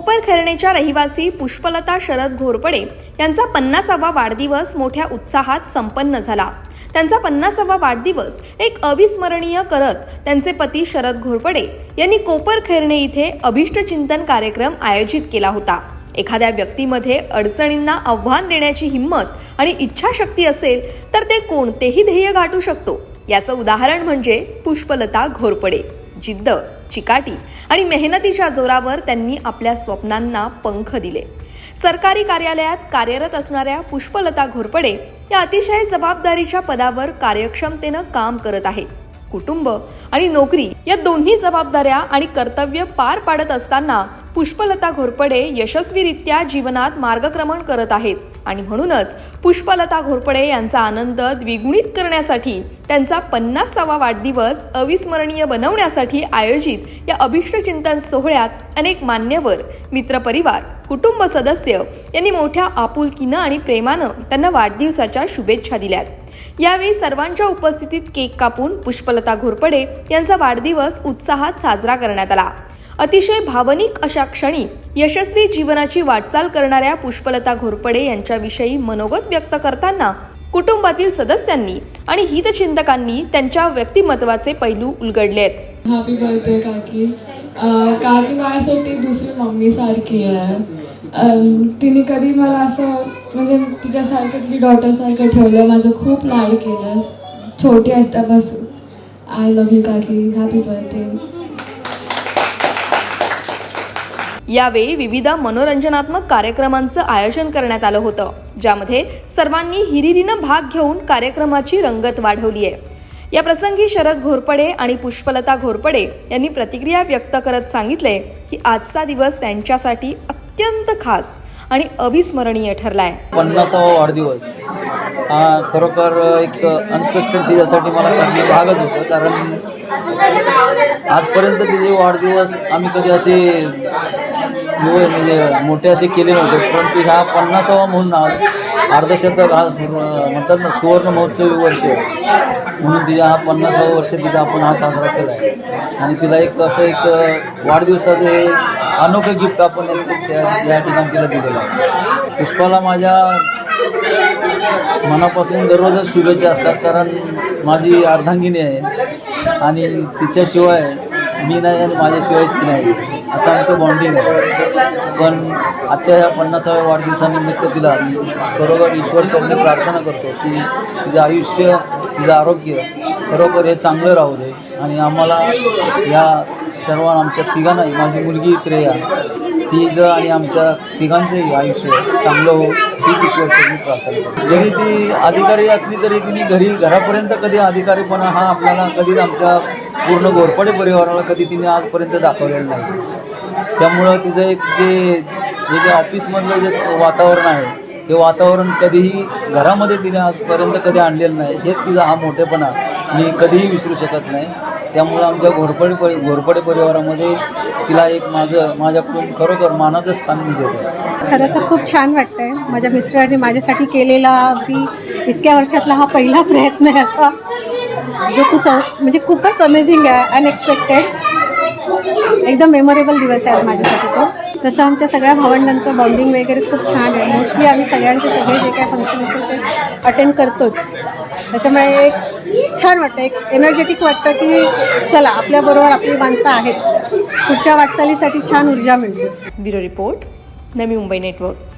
खैरणेच्या रहिवासी पुष्पलता शरद घोरपडे यांचा पन्नासावा वाढदिवस मोठ्या उत्साहात संपन्न झाला. त्यांचा पन्नासावा वाढदिवस एक अविस्मरणीय करत त्यांचे पती शरद घोरपडे यांनी कोपर खैरणे इथे अभिष्टचिंतन कार्यक्रम आयोजित केला होता. एखाद्या व्यक्तीमध्ये अडचणींना आव्हान देण्याची हिंमत आणि इच्छाशक्ती असेल तर ते कोणतेही ध्येय गाठू शकतो. याचं उदाहरण म्हणजे पुष्पलता घोरपडे. जिद्द. चिकाटी आणि मेहनतीच्या जोरावर त्यांनी आपल्या स्वप्नांना पंख दिले. सरकारी कार्यालयात कार्यरत असणाऱ्या पुष्पलता घोरपडे या अतिशय जबाबदारीच्या पदावर कार्यक्षमतेनं काम करत आहेत कुटुंब आणि नोकरी या दोन्ही जबाबदाऱ्या आणि कर्तव्य पार पाडत असताना पुष्पलता घोरपडे यशस्वीरित्या जीवनात मार्गक्रमण करत आहेत. आणि म्हणूनच पुष्पलता घोरपडे यांचा आनंद द्विगुणित करण्यासाठी त्यांचा पन्नासावा वाढदिवस अविस्मरणीय बनवण्यासाठी आयोजित या अभिष्टचिंतन सोहळ्यात अनेक मान्यवर मित्रपरिवार कुटुंब सदस्य यांनी मोठ्या आपुलकीनं आणि प्रेमानं त्यांना वाढदिवसाच्या शुभेच्छा दिल्यात. यावेळी सर्वांच्या उपस्थितीत केक कापून पुष्पलता घोरपडे यांचा वाढदिवस उत्साहात साजरा करण्यात आला. अतिशय भावनिक अशा क्षणी यशस्वी जीवनाची वाटचाल करणाऱ्या पुष्पलता घोरपडे यांच्याविषयी मनोगत व्यक्त करताना कुटुंबातील सदस्यांनी आणि हितचिंतकांनी त्यांच्या व्यक्तिमत्वाचे पैलू उलगडले आहेत हॅपी बर्थडे काकी काकी माझ्यासाठी दुसरी मम्मीसारखी आहे. तिने कधी मला असं म्हणजे तिच्यासारखं तिची डॉटरसारखं ठेवलं. माझं खूप लाड केलं छोटी असतापासून आय लव्ह यू काकी. हॅपी बर्थडे यावेळी विविध मनोरंजनात्मक कार्यक्रमांचं आयोजन करण्यात आलं होतं ज्यामध्ये सर्वांनी हिरिरीनं भाग घेऊन कार्यक्रमाची रंगत वाढवली आहे या प्रसंगी शरद घोरपडे आणि पुष्पलता घोरपडे यांनी प्रतिक्रिया व्यक्त करत सांगितले की आजचा दिवस त्यांच्यासाठी अत्यंत खास आणि अविस्मरणीय ठरला आहे पन्नासावा वाढदिवस. हा खरोखर एक अनएक्सपेक्टेड तिच्यासाठी मला करणं भागत होतं कारण आजपर्यंत तिचे वाढदिवस आम्ही कधी असे म्हणजे मोठे असे केले नव्हते परंतु ह्या पन्नासावा म्हणून आज अर्धशतक हा म्हणतात ना सुवर्ण महोत्सवी वर्ष म्हणून तिच्या हा पन्नासावा वर्ष तिचा आपण हा साजरा केला आहे. आणि तिला एक असं एक वाढदिवसाचं हे अनोखं गिफ्ट आपण त्या या ठिकाणी तिला दिलेलं आहे. पुष्पाला माझ्या मनापासून दररोजच शुभेच्छा असतात कारण माझी अर्धांगिनी आहे. आणि तिच्याशिवाय मी नाही माझ्याशिवायच माझ्याशिवाय ती नाही. असं आमचं बॉन्डिंग आहे. पण आजच्या ह्या पन्नासाव्या वाढदिवसानिमित्त तिला मी बरोबर ईश्वरचरणी प्रार्थना करतो की तिचं आयुष्य तिचं आरोग्य खरोखर हे चांगलं राहू दे आणि आम्हाला या सर्वांना आमच्या तिघांनाही माझी मुलगी श्रेया तिचं आणि आमच्या तिघांचंही आयुष्य चांगलं हो ही ईश्वरचरणी प्रार्थना करतो. जरी ती अधिकारी असली तरी तिने घरी घरापर्यंत कधी अधिकारीपणा हा आपल्याला कधीच आमच्या पूर्ण घोरपडे परिवाराला कधी तिने आजपर्यंत दाखवलेलं नाही. त्यामुळं तिचं एक जे जे जे ऑफिसमधलं जे वातावरण आहे ते वातावरण कधीही घरामध्ये तिने आजपर्यंत कधी आणलेलं नाही. हेच तिचा हा मोठेपणा. मी कधीही विसरू शकत नाही. त्यामुळं आमच्या घोरपडे परि घोरपडे परिवारामध्ये तिला एक माझं माझ्याकडून खरोखर मानाचं स्थान मी देतो. खरं तर खूप छान वाटतंय. माझ्या मिस्टरांनी माझ्यासाठी केलेला अगदी इतक्या वर्षातला हा पहिला प्रयत्न आहे असा. जो खूप म्हणजे खूपच अमेझिंग आहे अनएक्सपेक्टेड एकदम मेमोरेबल दिवस आहे माझ्यासाठी तो. तसं आमच्या सगळ्या भावंडांचं बॉन्डिंग वगैरे खूप छान आहे. मोस्टली आम्ही सगळ्यांचे सगळे जे काय फंक्शन असेल ते अटेंड करतोच. त्याच्यामुळे एक छान वाटतं एक एनर्जेटिक वाटतं की चला आपल्याबरोबर आपली माणसं आहेत. पुढच्या वाटचालीसाठी छान ऊर्जा मिळते. Bureau report Navi Mumbai network.